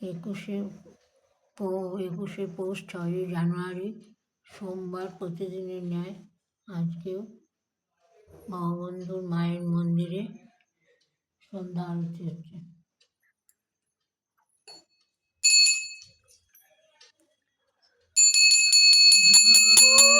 একুশে একুশে পৌষ ছয়ই জানুয়ারি, সোমবার প্রতিদিনের ন্যায় আজকেও বঙ্গবন্ধুর মায়ের মন্দিরে সন্ধ্যা আরতি হচ্ছে Oh.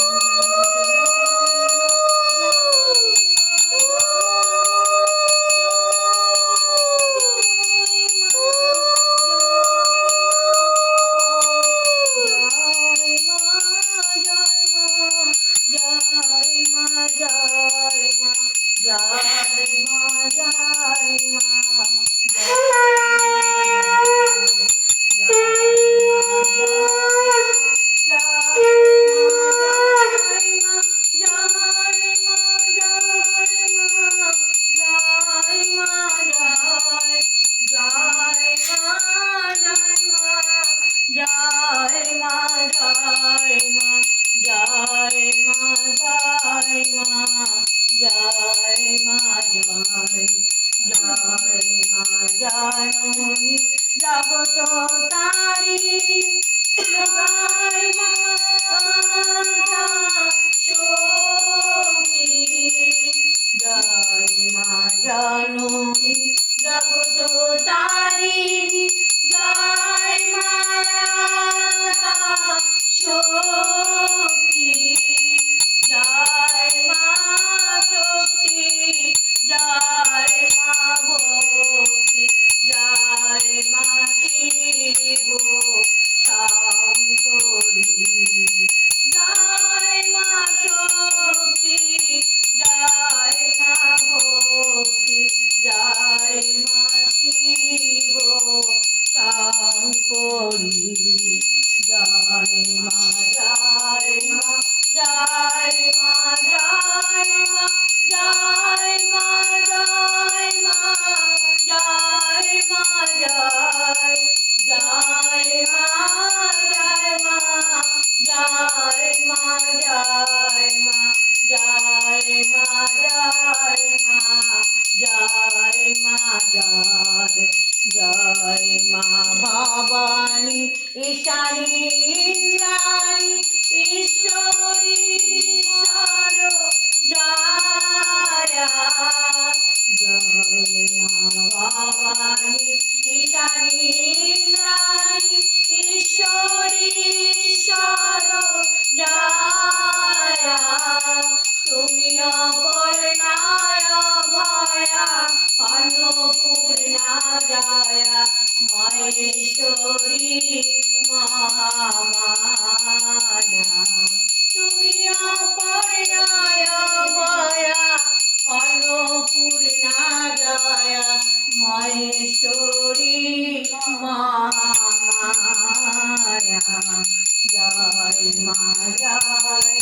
জয়নী জগত তারিণী জয় মা জননী জগত তারিণী করি জয় মা রানী রানী ঈশ্বরী জয় মা ভবানী। Jai Maya Jai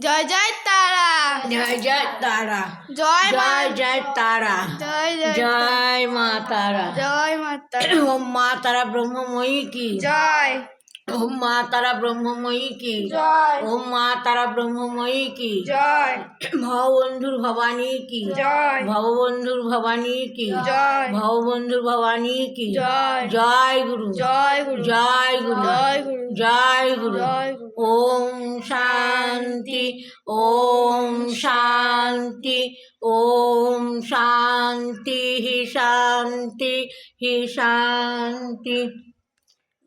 জয় জয় তারা। জয় জয় তারা। জয় মা জয় জয় তারা। জয় জয় জয় মা তারা। জয় মাতা ওম মা তারা ব্রহ্মময়ী কি? জয়। ওম মা তারা ব্রহ্মময়ী কি? জয়। ওম মা তারা ব্রহ্মময়ী কি? জয়। ভববন্ধুর ভবানী কি? জয়। ভববন্ধুর ভবানী কি? জয়। ভববন্ধুর ভবানী কি? জয়। জয় গুরু। জয় গুরু। জয় গুরু। জয় গুরু। জয় গুরু। জয় গুরু। ওম শান্তি। ওম শান্তি ওম শান্তি হি শান্তি হি শান্তি।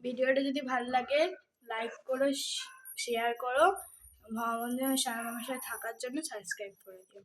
ভিডিওটা যদি ভালো লাগে লাইক করো শেয়ার করো। মহামন্দির সারা সাথে থাকার জন্য সাবস্ক্রাইব করে দিও।